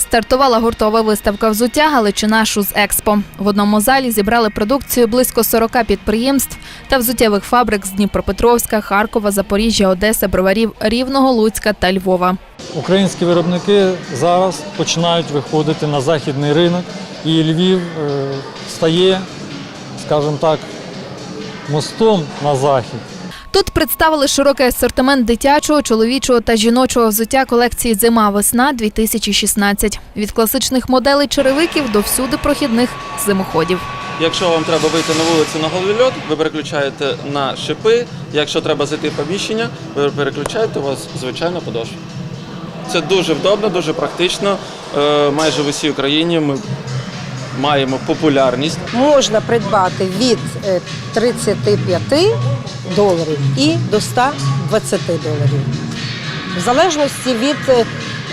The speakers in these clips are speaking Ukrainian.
Стартувала гуртова виставка взуття Галичина Шуз Експо. В одному залі зібрали продукцію близько 40 підприємств та взуттєвих фабрик з Дніпропетровська, Харкова, Запоріжжя, Одеси, Броварів, Рівного, Луцька та Львова. Українські виробники зараз починають виходити на західний ринок, і Львів е, стає, скажімо так, мостом на захід. Тут представили широкий асортимент дитячого, чоловічого та жіночого взуття колекції Зима-весна 2016 від класичних моделей черевиків до всюди прохідних зимоходів. Якщо вам треба вийти на вулицю на голий льод, ви переключаєте на шипи. Якщо треба зайти в приміщення, ви переключаєте у вас звичайно подошва. Це дуже вдобно, дуже практично. Е, Майже в усій Україні ми маємо популярність. можна придбати від е, 35 доларів і до 120 доларів. В залежності від е,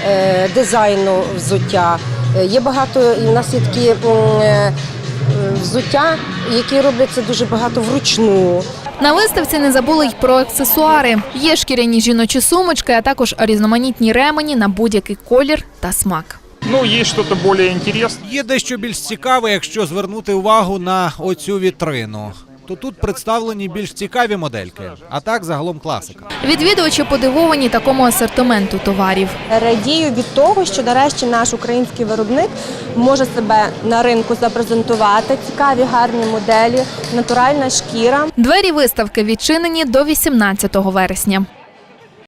е, дизайну взуття. Е, Є багато, і в нас є такі е, е, взуття, які робляться дуже багато вручну. На виставці не забули й про аксесуари. Є шкіряні жіночі сумочки, а також різноманітні ремені на будь-який колір та смак. Ну, есть что-то более интересное. Є дещо більш цікаве, якщо звернути увагу на оцю вітрину. То тут представлені більш цікаві модельки, а так загалом класика. Відвідувачі подивовані такому асортименту товарів. Радію від того, що нарешті наш український виробник може себе на ринку запрезентувати. Цікаві гарні моделі, натуральна шкіра. Двері виставки відчинені до 18 вересня.